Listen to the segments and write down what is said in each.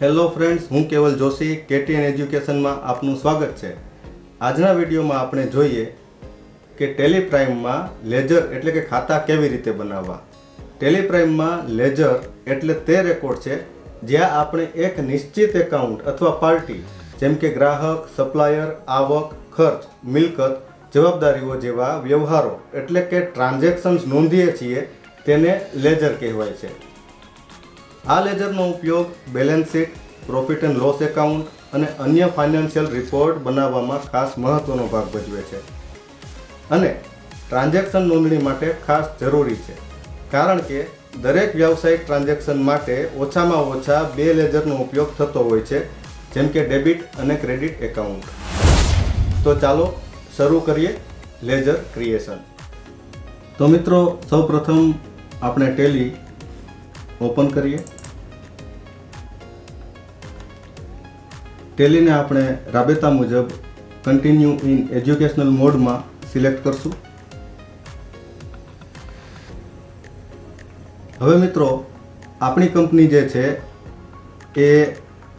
Hello friends, હું કેવલ જોશી કેટીએન એજ્યુકેશનમાં આપનું સ્વાગત છે. આજના વિડીયોમાં આપણે જોઈએ કે ટેલિપ્રાઇમમાં લેજર એટલે કે ખાતા કેવી રીતે બનાવવા. ટેલિપ્રાઇમમાં લેજર એટલે તે રેકોર્ડ છે જ્યાં આપણે એક નિશ્ચિત એકાઉન્ટ અથવા પાર્ટી, જેમ કે ગ્રાહક, સપ્લાયર, આવક, ખર્ચ, મિલકત, જવાબદારીઓ જેવા વ્યવહારો એટલે કે ટ્રાન્ઝેક્શન્સ નોંધીએ છીએ તેને લેજર કહેવાય છે. આ લેજરનો ઉપયોગ balance sheet, profit and loss account અને અન્ય ફાઇનાન્શિયલ રિપોર્ટ બનાવવામાં ખાસ મહત્વનો ભાગ ભજવે છે. અને ટ્રાન્ઝેક્શન નોંધણી માટે ખાસ જરૂરી છે, કારણ કે દરેક વ્યવસાયિક ટ્રાન્ઝેક્શન માટે ઓછામાં ઓછા બે લેજરનો ઉપયોગ થતો હોય છે, જેમ કે ડેબિટ અને ક્રેડિટ એકાઉન્ટ. તો ચાલો શરૂ કરીએ લેજર ક્રિએશન. તો મિત્રો, સૌપ્રથમ આપણે ટેલી ઓપન કરીએ. ટેલીને આપણે રાબેતા મુજબ કન્ટિન્યુ ઇન એજ્યુકેશનલ મોડમાં સિલેક્ટ કરશું. હવે મિત્રો, આપણી કંપની જે છે, એ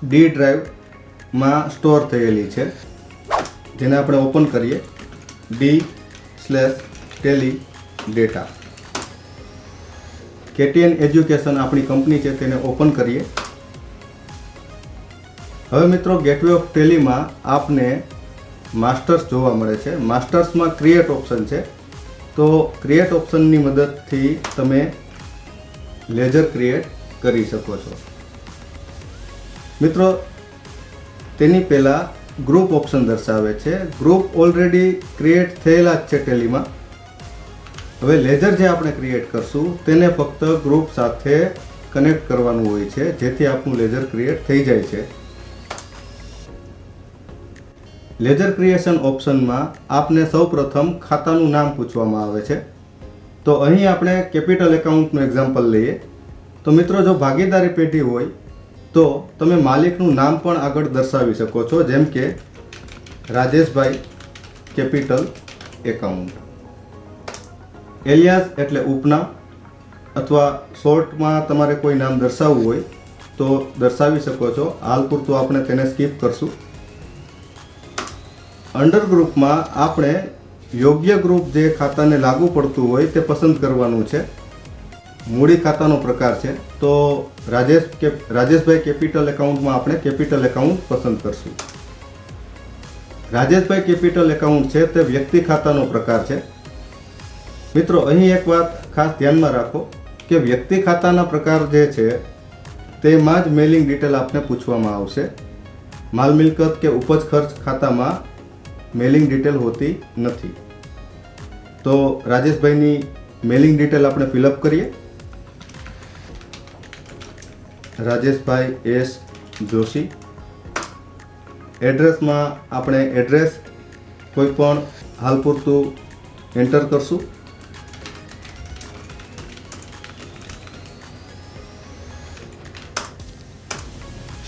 ડી ડ્રાઈવમાં સ્ટોર થયેલી છે. જેને આપણે ઓપન કરીએ. D slash Tally data KTN education આપણી કંપની છે, તેને ઓપન કરીએ. હવે મિત્રો ગેટવે ઓફ ટેલીમાં આપને માસ્ટર્સ જોવા મળે છે. માસ્ટર્સમાં ક્રિએટ ઓપ્શન છે. તો ક્રિએટ ઓપ્શનની મદદથી તમે લેજર ક્રિએટ કરી શકો છો. મિત્રો, તેની પહેલાં ગ્રુપ ઓપ્શન દર્શાવે છે. ગ્રુપ ઓલરેડી ક્રિએટ થયેલા જ છે ટેલીમાં હવે લેજર જે આપણે ક્રિએટ કરશું, તેને ફક્ત ગ્રુપ સાથે કનેક્ટ કરવાનું હોય છે, જેથી આપણું લેજર ક્રિએટ થઈ જાય છે. લેજર ક્રિએશન ઓપ્શનમાં આપને સૌપ્રથમ ખાતાનું નામ પૂછવામાં આવે છે. તો અહીં આપણે કેપિટલ એકાઉન્ટનું એક્ઝામ્પલ લઈએ. તો મિત્રો, જો ભાગીદારી પેઢી હોય, તો તમે માલિકનું નામ પણ આગળ દર્શાવી શકો છો, જેમ કે રાજેશભાઈ કેપિટલ એકાઉન્ટ. એલિયાસ એટલે ઉપનામ અથવા શોર્ટમાં તમારે કોઈ નામ દર્શાવવું હોય, તો દર્શાવી શકો છો. હાલ પૂરતું આપણે તેને સ્કીપ કરશું. અંડર ગ્રુપમાં આપણે યોગ્ય ગ્રુપ જે ખાતાને લાગુ પડતું હોય તે પસંદ કરવાનું છે. મૂડી ખાતાનો પ્રકાર છે. તો રાજેશ કે રાજેશભાઈ કેપિટલ એકાઉન્ટમાં આપણે કેપિટલ એકાઉન્ટ પસંદ કરશું. રાજેશભાઈ કેપિટલ એકાઉન્ટ છે તે વ્યક્તિ ખાતાનો પ્રકાર છે. મિત્રો, અહીં એક વાત ખાસ ધ્યાનમાં રાખો કે વ્યક્તિ ખાતાના પ્રકાર જે છે તેમાં જ મેલિંગ ડિટેલ આપને પૂછવામાં આવશે. માલ મિલકત કે ઉપજ ખર્ચ ખાતામાં મેલિંગ ડિટેલ હોતી નથી. તો રાજેશભાઈની મેલિંગ ડિટેલ આપણે ફિલઅપ કરીએ. રાજેશભાઈ એસ જોશી. એડ્રેસમાં આપણે એડ્રેસ કોઈ પણ હાલ પૂરતું એન્ટર કરશું.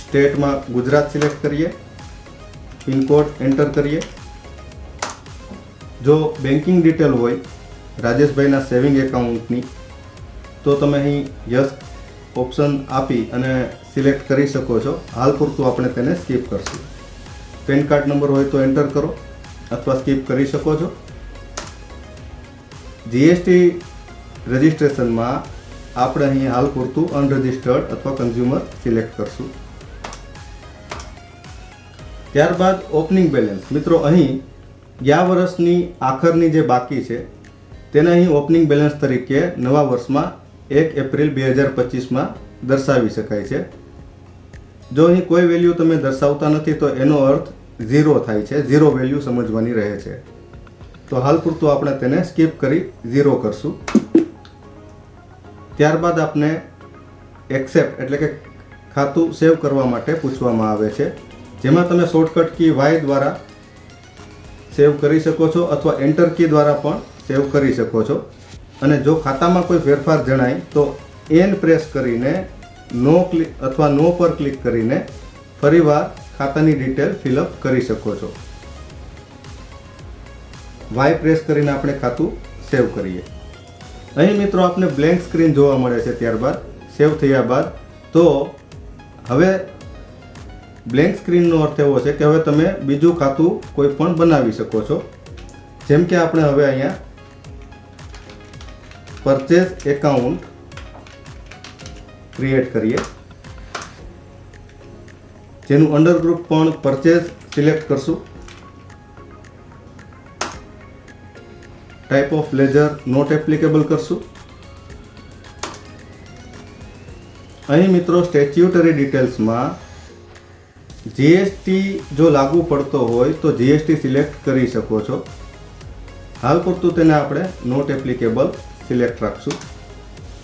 સ્ટેટમાં ગુજરાત સિલેક્ટ કરીએ. પિનકોડ એન્ટર કરીએ. જો બેન્કિંગ ડિટેલ હોય, રાજેશભાઈના સેવિંગ એકાઉન્ટની તો તમે અહીં યસ ઓપ્શન આપી અને સિલેક્ટ કરી શકો છો. હાલ પૂરતું આપણે તેને સ્કીપ કરશું. પેન કાર્ડ નંબર હોય તો એન્ટર કરો અથવા સ્કીપ કરી શકો છો. જીએસટી રજિસ્ટ્રેશનમાં આપણે અહીં હાલ પૂરતું અનરજિસ્ટર્ડ અથવા કન્ઝ્યુમર સિલેક્ટ કરશું. ત્યારબાદ ઓપનિંગ બેલેન્સ મિત્રો, અહીં ગયા વર્ષની આખરની જે બાકી છે, તેને અહીં ઓપનિંગ બેલેન્સ તરીકે નવા વર્ષમાં એક એપ્રિલ બે હજાર પચીસમાં દર્શાવી શકાય છે. જો અહીં કોઈ વેલ્યુ તમે દર્શાવતા નથી, તો એનો અર્થ ઝીરો થાય છે. ઝીરો વેલ્યુ સમજવાની રહે છે. તો હાલ પૂરતું આપણે તેને સ્કીપ કરી ઝીરો કરશું. ત્યારબાદ આપણે એક્સેપ્ટ એટલે કે ખાતું સેવ કરવા માટે પૂછવામાં આવે છે. જેમાં તમે શોર્ટકટ કી વાય દ્વારા સેવ કરી શકો છો અથવા એન્ટર કી દ્વારા પણ સેવ કરી શકો છો. અને જો ખાતામાં કોઈ ફેરફાર જણાય, તો એન પ્રેસ કરીને નો ક્લિક અથવા નો પર ક્લિક કરીને ફરીવાર ખાતાની ડિટેલ ફિલઅપ કરી શકો છો. વાય પ્રેસ કરીને આપણે ખાતું સેવ કરીએ. અહીં મિત્રો આપને બ્લેન્ક સ્ક્રીન જોવા મળે છે ત્યારબાદ, સેવ થયા બાદ. તો હવે બ્લેન્ક સ્ક્રીનનો અર્થ એવો છે કે હવે તમે બીજું ખાતું કોઈ પણ બનાવી શકો છો. જેમ કે આપણે હવે અહીંયા પરચેસ એકાઉન્ટ ક્રિએટ કરીએ. જેનું અંડર ગ્રુપ પણ પરચેસ સિલેક્ટ કરશું. Type of ledger not applicable કરશું. અહીં મિત્રો સ્ટેચ્યુટરી ડિટેલ્સમાં જીએસટી જો લાગુ પડતો હોય તો જીએસટી સિલેક્ટ કરી શકો છો. હાલ પૂરતું તેને આપણે નોટ એપ્લિકેબલ સિલેક્ટ રાખશું.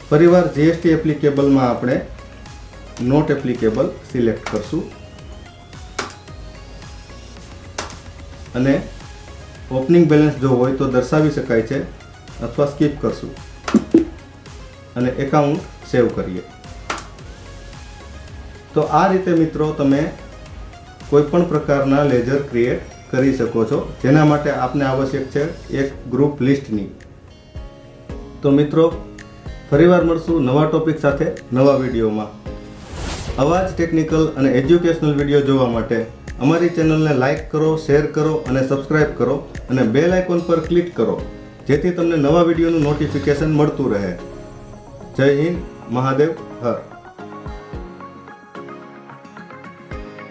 ફરીવાર જીએસટી એપ્લિકેબલમાં આપણે નોટ એપ્લિકેબલ સિલેક્ટ કરશું. અને ઓપનિંગ બેલેન્સ જો હોય તો દર્શાવી શકાય છે અથવા સ્કીપ કરશું. અને એકાઉન્ટ સેવ કરીએ. તો આ રીતે મિત્રો તમે કોઈ પણ પ્રકારના લેઝર ક્રિએટ કરી શકો છો. જેના માટે આપને આવશ્યક છે એક ગ્રુપ લિસ્ટની. તો મિત્રો, ફરીવાર મળશું નવા ટોપિક સાથે નવા વિડીયોમાં. આવા જ ટેકનિકલ અને એજ્યુકેશનલ વીડિયો જોવા માટે અમારી ચેનલને લાઇક કરો, શેર કરો અને સબસ્ક્રાઇબ કરો અને બેલ આઇકોન પર ક્લિક કરો, જેથી તમને નવા વિડીયોનું નોટિફિકેશન મળતું રહે. જય હિન્દ, મહાદેવ, હર.